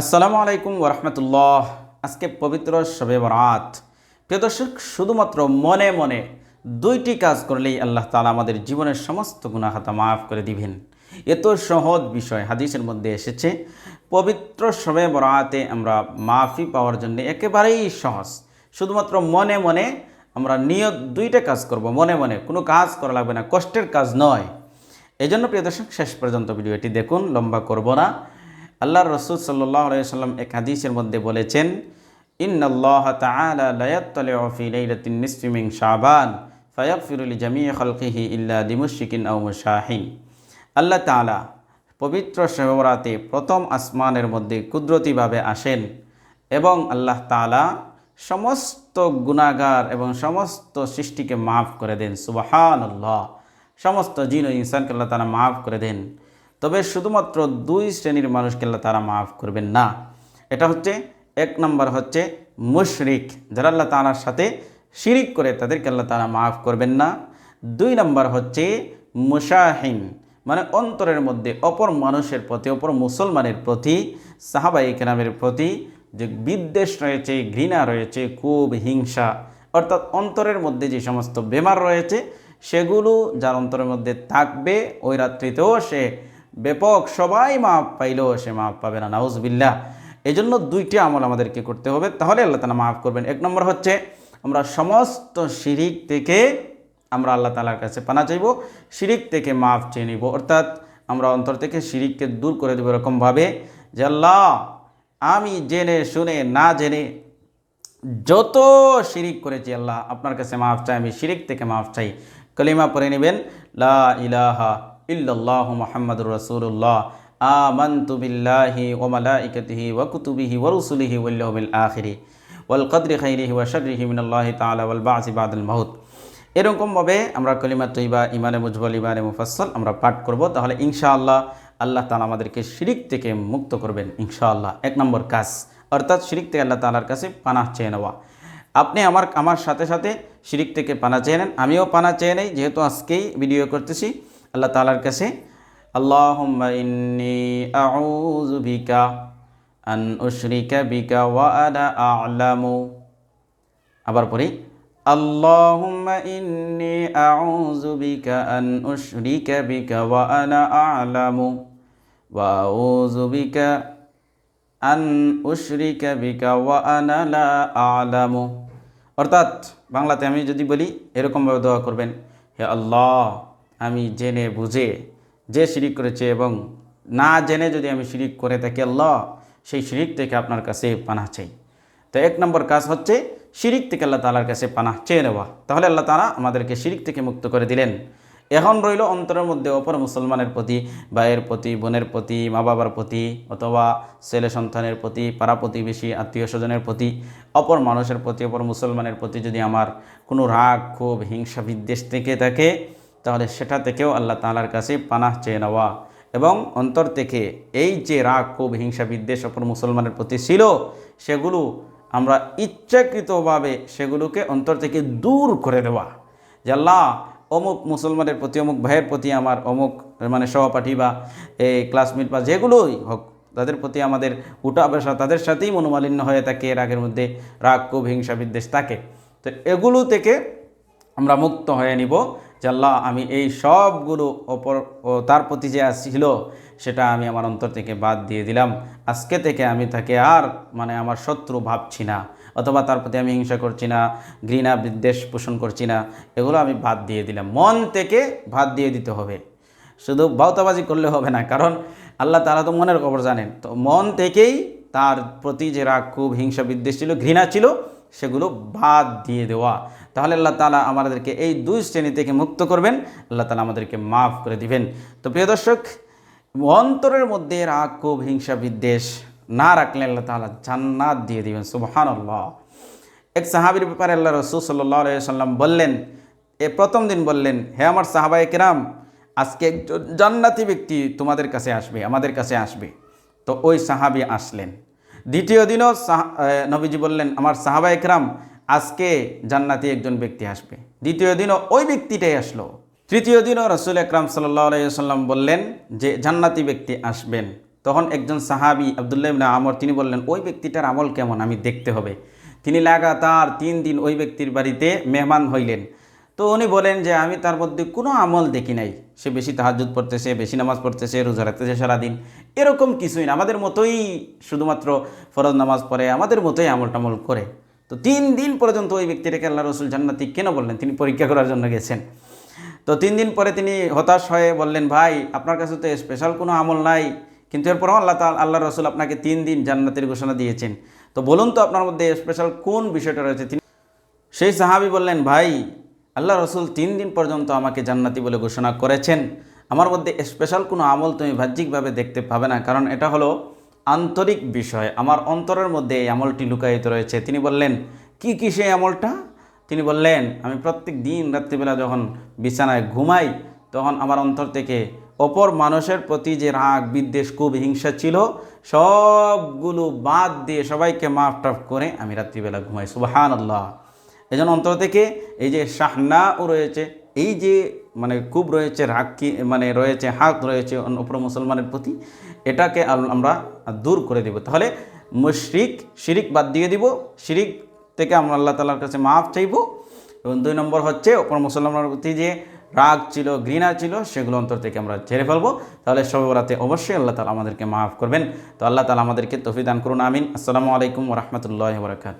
আসসালামু আলাইকুম ওরহমতুল্লাহ আজকে পবিত্র শবে বরাত। প্রিয় দর্শক, শুধুমাত্র মনে মনে দুইটি কাজ করলেই আল্লাহ তালা আমাদের জীবনের সমস্ত গুণাহাতা মাফ করে দিবেন। এত সহজ বিষয় হাদিসের মধ্যে এসেছে, পবিত্র শবে বরাতে আমরা মাফি পাওয়ার জন্য একেবারেই সহজ। শুধুমাত্র মনে মনে আমরা নিয়ত দুইটা কাজ করব, মনে মনে। কোনো কাজ করা লাগবে না, কষ্টের কাজ নয়। এই জন্য প্রিয় দর্শক, শেষ পর্যন্ত ভিডিওটি দেখুন, লম্বা করব না। আল্লাহর রসুল সাল্লাহ সাল্লাম এক হাদিসের মধ্যে বলেছেন ইন্নআল্লাহ তাআলা লা ইয়াত্তালিউ ফি লাইলাতিন নিসফি মিন শাবান, ফায়াগফিরু লিজামিই খালকিহি ইল্লা লিমুশরিকিন আও মুশাহিন। আল্লাহ তাআলা পবিত্র শেহরাতে প্রথম আসমানের মধ্যে কুদরতিভাবে আসেন এবং আল্লাহ তাআলা সমস্ত গুণাগার এবং সমস্ত সৃষ্টিকে মাফ করে দেন, সুবহানাল্লাহ। সমস্ত জিন ও ইনসানকে আল্লাহ তারা মাফ করে দেন। তবে শুধুমাত্র দুই শ্রেণির মানুষকে আল্লাহ তারা মাফ করবেন না। এটা হচ্ছে, এক নম্বর হচ্ছে মুশরিক, যারা আল্লাহ তালার সাথে শিরিক করে তাদেরকে আল্লাহ তারা মাফ করবেন না। দুই নম্বর হচ্ছে মুশাহিন মানে অন্তরের মধ্যে অপর মানুষের প্রতি, অপর মুসলমানের প্রতি সাহাবাই কেরামের প্রতি যে বিদ্বেষ রয়েছে, ঘৃণা রয়েছে, খুব হিংসা, অর্থাৎ অন্তরের মধ্যে যে সমস্ত বেমার রয়েছে, সেগুলো যার অন্তরের মধ্যে থাকবে, ওই রাত্রিতেও সে ব্যাপক, সবাই মাপ পাইলেও সে মাপ পাবে না নাউজবিল্লা এই জন্য দুইটি আমল আমাদেরকে করতে হবে। তাহলে আল্লাহ তালা মাফ করবেন। এক নম্বর হচ্ছে, আমরা সমস্ত শিরিক থেকে আমরা আল্লাহ তালার কাছে পানা চাইব, শিরিক থেকে মাফ চেয়ে নিব। অর্থাৎ আমরা অন্তর থেকে শিরিককে দূর করে দেবো এরকমভাবে যে, আল্লাহ, আমি জেনে, শুনে, না জেনে যত শিরিক করেছি, আল্লাহ আপনার কাছে মাফ চাই, আমি শিরিক থেকে মাফ চাই। কলিমা পড়ে নেবেন, লা ইলাহা ইল্লাল্লাহ কুতুবিহি ওয়া রুসুলিহি ওয়াল ইয়াউমিল আখিরি, ওয়াল কদরি খাইরিহি ওয়া শাররিহি মিনাল্লাহি তাআলা ওয়াল বা'সি বাদাল মাউত। এরকমভাবে আমরা কলিমা তৈবা ইমানে মুজবল ইমানে মুফাসল আমরা পাঠ করব। তাহলে ইনশাআল্লাহ আল্লাহ তালা আমাদেরকে শিরিক থেকে মুক্ত করবেন ইনশাআল্লাহ। এক নম্বর কাজ, অর্থাৎ শিরিক থেকে আল্লাহ তালার কাছে পানাহ চেয়ে নেওয়া। আপনি আমার আমার সাথে সাথে শিরিক থেকে পানা চেয়ে নেন, আমিও পানা চেয়ে নেই, যেহেতু আজকেই ভিডিও করতেছি। আল্লাহ তালার কাছে, আল্লাহুম্মা ইন্নি আউযু বিকা আন উশরিকা বিকা ওয়া আনা আ'লামু। আবার পড়ি, আল্লাহুম্মা ইন্নি আন উশরিকা ওয়া আনা আ'লামু। ওয়া আউযু আন উশরিকা ওয়া আনা লা অর্থাৎ বাংলাতে আমি যদি বলি, এরকমভাবে দোয়া করবেন, হে আল্লাহ আমি জেনে বুঝে, যে শিরিক করেছে এবং না জেনে যদি আমি শিরিক করে থাকি আল্লাহ, সেই শিরিক থেকে আপনার কাছে পানা চাই। তো এক নম্বর কাজ হচ্ছে, শিরিক থেকে আল্লাহ তালার কাছে পানা চেয়ে নেওয়া। তাহলে আল্লাহ তালা আমাদেরকে শিরিক থেকে মুক্ত করে দিলেন। এখন রইল অন্তরের মধ্যে অপর মুসলমানের প্রতি ভাইয়ের প্রতি, বোনের প্রতি মা বাবার প্রতি অথবা ছেলে সন্তানের প্রতি, পাড়া প্রতিবেশী, আত্মীয় স্বজনের প্রতি, অপর মানুষের প্রতি, অপর মুসলমানের প্রতি যদি আমার কোনো রাগ, ক্ষোভ, হিংসা, বিদ্বেষ থেকে থাকে তাহলে সেটা থেকেও আল্লাহ তালার কাছে পানাহ চেয়ে নেওয়া। এবং অন্তর থেকে এই যে রাগ, ক্ষোভ, হিংসা, বিদ্বেষ অপর মুসলমানের প্রতি ছিল, সেগুলো আমরা ইচ্ছাকৃতভাবে সেগুলোকে অন্তর থেকে দূর করে দেওয়া। যে আল্লাহ, অমুক মুসলমানের প্রতি, অমুক ভাইয়ের প্রতি আমার অমুক মানে সহপাঠী বা এই ক্লাসমেট বা যেগুলোই হোক, তাদের প্রতি আমাদের উঠা বসা, তাদের সাথেই মনোমালিন্য হয়ে থাকে রাগের মধ্যে রাগ, ক্ষোভ, হিংসা, বিদ্বেষ থাকে। তো এগুলো থেকে আমরা মুক্ত হয়ে নিব। যে আল্লাহ, আমি এই সবগুলো অপর ও তার প্রতি যে ছিল সেটা আমি আমার অন্তর থেকে বাদ দিয়ে দিলাম। আজকে থেকে আমি তাকে আর মানে আমার শত্রু ভাবছি না, অথবা তার প্রতি আমি হিংসা করছি না, ঘৃণা বিদ্বেষ পোষণ করছি না, এগুলো আমি বাদ দিয়ে দিলাম। মন থেকে বাদ দিয়ে দিতে হবে। শুধু বাউতাবাজি করলে হবে না, কারণ আল্লাহ তারা তো মনের খবর জানেন। তো মন থেকেই তার প্রতি যে রাগ খুব হিংসা, বিদ্বেষ ছিল, ঘৃণা ছিল, সেগুলো বাদ দিয়ে দেওয়া। তাহলে আল্লাহ তালা আমাদেরকে এই দুই শ্রেণি থেকে মুক্ত করবেন। আল্লাহ তালা আমাদেরকে মাফ করে দিবেন। তো প্রিয় দর্শক, অন্তরের মধ্যে রাগ খুব হিংসা, বিদ্বেষ না রাখলে আল্লাহ তালা জান্নাত দিয়ে দিবেন। সুবহান আল্লাহ এক সাহাবির ব্যাপারে আল্লাহ রসুল সাল্লাহ সাল্লাম বললেন, এ প্রথম দিন বললেন, হে আমার সাহাবাই কেরাম, আজকে একজন জান্নাতি ব্যক্তি তোমাদের কাছে আসবে, আমাদের কাছে আসবে। তো ওই সাহাবি আসলেন। দ্বিতীয় দিনও সাহা- নবীজি বললেন, আমার সাহাবা একরাম আজকে জান্নাতি একজন ব্যক্তি আসবে। দ্বিতীয় দিনও ওই ব্যক্তিটাই আসলো। তৃতীয় দিনও রসুল একরাম সাল্লাম বললেন যে, জান্নাতি ব্যক্তি আসবেন। তখন একজন সাহাবি আবদুল্লাহ ইবনে আমর, তিনি বললেন, ওই ব্যক্তিটার আমল কেমন? আমি দেখতে হবে। তিনি লাগাতার তিন দিন ওই ব্যক্তির বাড়িতে মেহমান হইলেন। তো উনি বলেন যে, আমি তার মধ্যে কোনো আমল দেখি নাই। সে বেশি তাহাজুদ পড়তেছে, বেশি নামাজ পড়তেছে, রোজা রাখতেছে সারাদিন। এরকম কিছুই না। আমাদের মতোই শুধুমাত্র ফরজ নামাজ পড়ে, আমাদের মতোই আমল টামল করে। তো তিন দিন পর্যন্ত ওই ব্যক্তিটাকে আল্লাহ রসুল জান্নাতি কেন বললেন? তিনি পরীক্ষা করার জন্য গেছেন। তো তিন দিন পরে তিনি হতাশ হয়ে বললেন, ভাই, আপনার কাছে তো স্পেশাল কোনো আমল নাই। কিন্তু এরপরও আল্লাহ তাল আল্লাহ রসুল আপনাকে তিন দিন জান্নাতের ঘোষণা দিয়েছেন। তো বলুন তো আপনার মধ্যে স্পেশাল কোন বিষয়টা রয়েছে? তিনি সেই সাহাবি বললেন, ভাই, আল্লাহ রসুল তিন দিন পর্যন্ত আমাকে জান্নাতি বলে ঘোষণা করেছেন। আমার মধ্যে স্পেশাল কোনো আমল তুমি বাহ্যিকভাবে দেখতে পাবে না। কারণ এটা হলো আন্তরিক বিষয়। আমার অন্তরের মধ্যে এই আমলটি লুকায়িত রয়েছে। তিনি বললেন, কি কি সেই আমলটা? তিনি বললেন, আমি প্রত্যেক দিন রাত্রিবেলা যখন বিছানায় ঘুমাই, তখন আমার অন্তর থেকে অপর মানুষের প্রতি যে রাগ, বিদ্বেষ খুব হিংসা ছিল, সবগুলো বাদ দিয়ে সবাইকে মাফ টাফ করে আমি রাত্রিবেলা ঘুমাই। সুবাহান আল্লাহ এই জন্য অন্তর থেকে এই যে শাহনাও রয়েছে এই যে মানে খুব রয়েছে রাগ কি মানে রয়েছে হাক, রয়েছে অপর মুসলমানের প্রতি, এটাকে আমরা দূর করে দেব। তাহলে মুশরিক, শিরিক বাদ দিয়ে দিব। শিরিক থেকে আমরা আল্লাহ তালার কাছে মাফ চাইব। এবং দুই নম্বর হচ্ছে অপর মুসলমানের প্রতি যে রাগ ছিল, ঘৃণা ছিল, সেগুলো অন্তর থেকে আমরা ছেড়ে ফেলব। তাহলে সবরাতে অবশ্যই আল্লাহ তালা আমাদেরকে মাফ করবেন। তো আল্লাহ তালা আমাদেরকে তফিদান করুন, আমিন। আসসালামু আলাইকুম রহমতুল্লাহ বরকাত